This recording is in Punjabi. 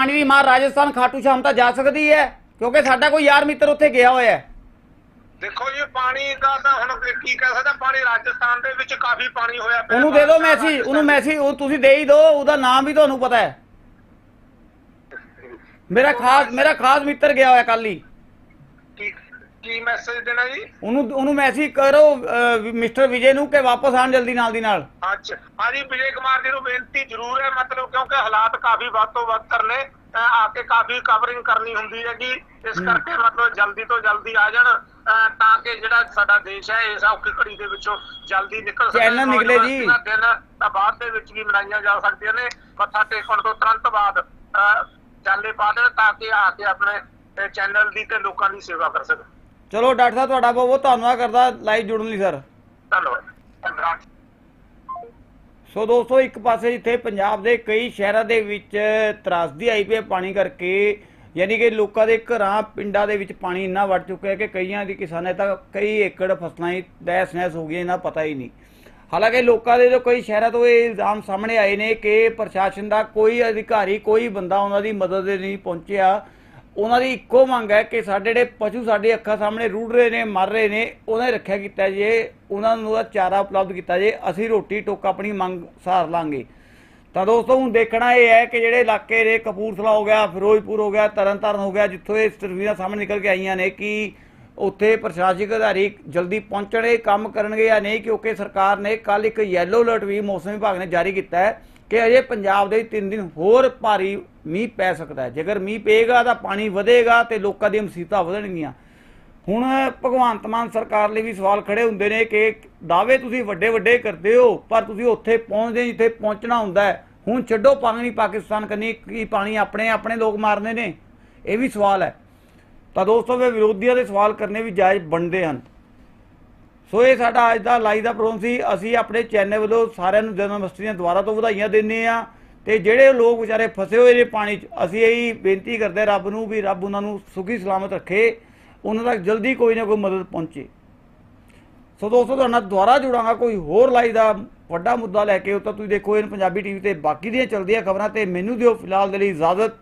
ਪਾਣੀ ਵੀ ਮਾਰ ਰਾਜਸਥਾਨ ਖਾਟੂ ਸ਼ਾਮ ਤਾਂ ਜਾ ਸਕਦੀ ਹੈ ਕਿਉਂਕਿ ਸਾਡਾ ਕੋਈ ਯਾਰ ਮਿੱਤਰ ਉੱਥੇ ਗਿਆ ਹੋਇਆ ਹੈ। ਦੇਖੋ ਜੀ ਪਾਣੀ ਦਾ ਤਾਂ ਹੁਣ ਕੀ ਕਹਿ ਸਕਦਾ ਪਾਣੀ ਰਾਜਸਥਾਨ ਦੇ ਵਿੱਚ ਕਾਫੀ ਪਾਣੀ ਹੋਇਆ ਪਿਆ ਉਹਨੂੰ ਦੇ ਦਿਓ ਮੈਸੇਜ ਉਹਨੂੰ ਮੈਸੇਜ ਉਹ ਤੁਸੀਂ ਦੇ ਹੀ ਦਿਓ ਉਹਦਾ ਨਾਮ ਵੀ ਤੁਹਾਨੂੰ ਪਤਾ ਹੈ। ਮੇਰਾ ਖਾਸ ਮੇਰਾ ਖਾਸ ਮਿੱਤਰ ਗਿਆ ਹੋਇਆ ਕੱਲ ਹੀ। ਕੀ ਮੈਸੇਜ ਦੇਣਾ ਜੀ? ਉਹਨੂੰ ਉਹਨੂੰ ਮੈਸੇਜ ਕਰੋ ਮਿਸਟਰ ਵਿਜੇ ਨੂੰ ਕਿ ਵਾਪਸ ਆਣ ਜਲਦੀ ਨਾਲ ਦੀ ਨਾਲ। ਅੱਛਾ। ਹਾਂਜੀ ਵਿਜੇ ਕੁਮਾਰ ਜੀ ਨੂੰ ਬੇਨਤੀ ਜ਼ਰੂਰ ਹੈ ਮਤਲਬ ਕਿਉਂਕਿ ਹਾਲਾਤ ਕਾਫੀ ਵੱਧ ਤੋਂ ਵੱਧ ਕਰਨੇ ਆ ਕੇ ਕਾਫੀ ਕਵਰਿੰਗ ਕਰਨੀ ਹੁੰਦੀ ਹੈ ਜੀ ਇਸ ਕਰਕੇ ਮਤਲਬ ਜਲਦੀ ਤੋਂ ਜਲਦੀ ਆ ਜਾਣ ਤਾਂ ਕਿ ਜਿਹੜਾ ਸਾਡਾ ਦੇਸ਼ ਹੈ ਇਸ ਔਖੀ ਘੜੀ ਦੇ ਵਿੱਚੋਂ ਜਲਦੀ ਨਿਕਲ ਸਕੇ। ਚੈਨਲ ਨਿਕਲੇ ਜੀ। ਦਿਨ ਤਾਂ ਬਾਅਦ ਦੇ ਵਿੱਚ ਵੀ ਮਨਾਈਆਂ ਜਾ ਸਕਦੀਆਂ ਨੇ। ਮੱਥਾ ਟੇਕਣ ਤੋਂ ਤੁਰੰਤ ਬਾਅਦ ਚਾਲੇ ਪਾ ਦੇਣ ਤਾਂ ਕਿ ਆ ਕੇ ਆਪਣੇ ਚੈਨਲ ਦੀ ਤੇ ਲੋਕਾਂ ਦੀ ਸੇਵਾ ਕਰ ਸਕਣ। ਚਲੋ ਡਾਕਟਰ ਸਾਹਿਬ ਤੁਹਾਡਾ ਬਹੁਤ ਬਹੁਤ ਧੰਨਵਾਦ ਕਰਦਾ ਲਾਈਵ ਜੁੜਨ ਲਈ ਸਰ। ਧੰਨਵਾਦ। ਸੋ ਦੋਸਤੋ ਇੱਕ ਪਾਸੇ ਜਿੱਥੇ ਪੰਜਾਬ ਦੇ ਕਈ ਸ਼ਹਿਰਾਂ ਦੇ ਵਿੱਚ ਤਰਾਸਦੀ ਆਈ ਪਈ ਪਾਣੀ ਕਰਕੇ ਯਾਨੀ ਕਿ ਲੋਕਾਂ ਦੇ ਘਰਾਂ ਪਿੰਡਾਂ ਦੇ ਵਿੱਚ ਪਾਣੀ ਇੰਨਾ ਵੜ ਚੁੱਕਿਆ ਕਿ ਕਈਆਂ ਦੀ ਕਿਸਾਨਾਂ ਤਾਂ ਕਈ ਏਕੜ ਫਸਲਾਂ ਹੀ ਤਹਿਸ ਨਹਿਸ ਹੋ ਗਈਆਂ ਇਹਨਾਂ ਪਤਾ ਹੀ ਨਹੀਂ। ਹਾਲਾਂਕਿ ਲੋਕਾਂ ਦੇ ਜੋ ਕਈ ਸ਼ਹਿਰਾਂ ਤੋਂ ਇਹ ਇਲਜ਼ਾਮ ਸਾਹਮਣੇ ਆਏ ਨੇ ਕਿ ਪ੍ਰਸ਼ਾਸਨ ਦਾ ਕੋਈ ਅਧਿਕਾਰੀ ਕੋਈ ਬੰਦਾ ਉਹਨਾਂ ਦੀ ਮਦਦ ਦੇ ਨਹੀਂ ਪਹੁੰਚਿਆ। ਉਹਨਾਂ ਦੀ ਇੱਕੋ ਮੰਗ ਹੈ ਕਿ ਸਾਡੇ ਜਿਹੜੇ ਪਸ਼ੂ ਸਾਡੇ ਅੱਖਾਂ ਸਾਹਮਣੇ ਰੁੜ ਰਹੇ ਨੇ, ਮਰ ਰਹੇ ਨੇ, ਉਹਨਾਂ ਦੀ ਰੱਖਿਆ ਕੀਤਾ ਜੇ, ਉਹਨਾਂ ਨੂੰ ਉਹਦਾ ਚਾਰਾ ਉਪਲਬਧ ਕੀਤਾ ਜੇ, ਅਸੀਂ ਰੋਟੀ ਟੋਕਾ ਆਪਣੀ ਮੰਗ ਸਹਾਰ ਲਾਂਗੇ। ਤਾਂ ਦੋਸਤੋ, ਹੁਣ ਦੇਖਣਾ ਇਹ ਹੈ ਕਿ ਜਿਹੜੇ ਇਲਾਕੇ ਨੇ, ਕਪੂਰਥਲਾ ਹੋ ਗਿਆ, ਫਿਰੋਜ਼ਪੁਰ ਹੋ ਗਿਆ, ਤਰਨਤਾਰਨ ਹੋ ਗਿਆ, ਜਿੱਥੋਂ ਇਹ ਤਸਵੀਰਾਂ ਸਾਹਮਣੇ ਨਿਕਲ ਕੇ ਆਈਆਂ ਨੇ ਕਿ ਉੱਥੇ ਪ੍ਰਸ਼ਾਸਨਿਕ ਅਧਿਕਾਰੀ ਜਲਦੀ ਪਹੁੰਚਣੇ ਕੰਮ ਕਰਨਗੇ ਜਾਂ ਨਹੀਂ, ਕਿਉਂਕਿ ਸਰਕਾਰ ਨੇ ਕੱਲ ਇੱਕ ਯੈਲੋ ਅਲਰਟ ਵੀ ਮੌਸਮ ਵਿਭਾਗ ਨੇ ਜਾਰੀ ਕੀਤਾ ਹੈ। ਕਿ ਅਜੇ ਪੰਜਾਬ ਦੇ 3 ਦਿਨ ਹੋਰ ਭਾਰੀ ਮੀਂਹ ਪੈ ਸਕਦਾ ਹੈ। ਜੇਕਰ ਮੀਂਹ ਪਏਗਾ ਤਾਂ ਪਾਣੀ ਵਧੇਗਾ ਤੇ ਲੋਕਾਂ ਦੀਆਂ ਮੁਸੀਬਤਾਂ ਵਧਣਗੀਆਂ। ਹੁਣ ਭਗਵੰਤ ਮਾਨ ਸਰਕਾਰ ਲਈ ਵੀ ਸਵਾਲ ਖੜੇ ਹੁੰਦੇ ਨੇ ਕਿ ਦਾਅਵੇ ਤੁਸੀਂ ਵੱਡੇ ਵੱਡੇ ਕਰਦੇ ਹੋ, ਪਰ ਤੁਸੀਂ ਉੱਥੇ ਪਹੁੰਚਦੇ ਜਿੱਥੇ ਪਹੁੰਚਣਾ ਹੁੰਦਾ ਹੈ। ਹੁਣ ਛੱਡੋ ਪਾਣੀ ਪਾਕਿਸਤਾਨ ਕਰਨੀ ਕੀ ਪਾਣੀ ਆਪਣੇ ਆਪਣੇ ਲੋਕ ਮਾਰਨੇ ਨੇ? ਇਹ ਵੀ ਸਵਾਲ ਹੈ। ਤਾਂ ਦੋਸਤੋ ਵੇ ਵਿਰੋਧੀਆਂ ਦੇ ਸਵਾਲ ਕਰਨੇ ਵੀ ਜਾਇਜ਼ ਬਣਦੇ ਹਨ। ਸੋ ਇਹ ਸਾਡਾ ਅੱਜ ਦਾ ਲਾਈਵ ਦਾ ਪ੍ਰੋਗਰਾਮ ਸੀ। ਅਸੀਂ ਆਪਣੇ ਚੈਨਲ ਵੱਲੋਂ ਸਾਰਿਆਂ ਨੂੰ ਜਨਮ ਅਸ਼ਟਮੀ ਦੀਆਂ ਦੁਬਾਰਾ ਤੋਂ ਵਧਾਈਆਂ ਦਿੰਦੇ ਆ ਤੇ ਜਿਹੜੇ ਲੋਕ ਵਿਚਾਰੇ ਫਸੇ ਹੋਏ ਨੇ ਪਾਣੀ 'ਚ, ਅਸੀਂ ਇਹੀ ਬੇਨਤੀ ਕਰਦੇ ਰੱਬ ਨੂੰ ਵੀ ਰੱਬ ਉਹਨਾਂ ਨੂੰ ਸੁਖੀ, ਸਲਾਮਤ ਰੱਖੇ, ਉਹਨਾਂ ਤੱਕ ਜਲਦੀ ਕੋਈ ਨਾ ਕੋਈ ਮਦਦ ਪਹੁੰਚੇ। ਸੋ ਦੋਸਤੋ, ਤੁਹਾਡਾ ਨਾਲ ਦੁਬਾਰਾ ਜੁੜਾਂਗਾ, ਕੋਈ ਹੋਰ ਲਾਈ ਦਾ ਵੱਡਾ ਮੁੱਦਾ ਲੈ ਕੇ, ਉਹ ਤਾਂ ਤੁਸੀਂ ਦੇਖੋ ਇਹਨ ਪੰਜਾਬੀ ਟੀਵੀ ਤੇ ਬਾਕੀ ਦੀਆਂ ਚੱਲਦੀਆਂ ਖਬਰਾਂ ਤੇ ਮੈਨੂੰ ਦਿਓ ਫਿਲਹਾਲ ਦੇ ਲਈ ਇਜਾਜ਼ਤ।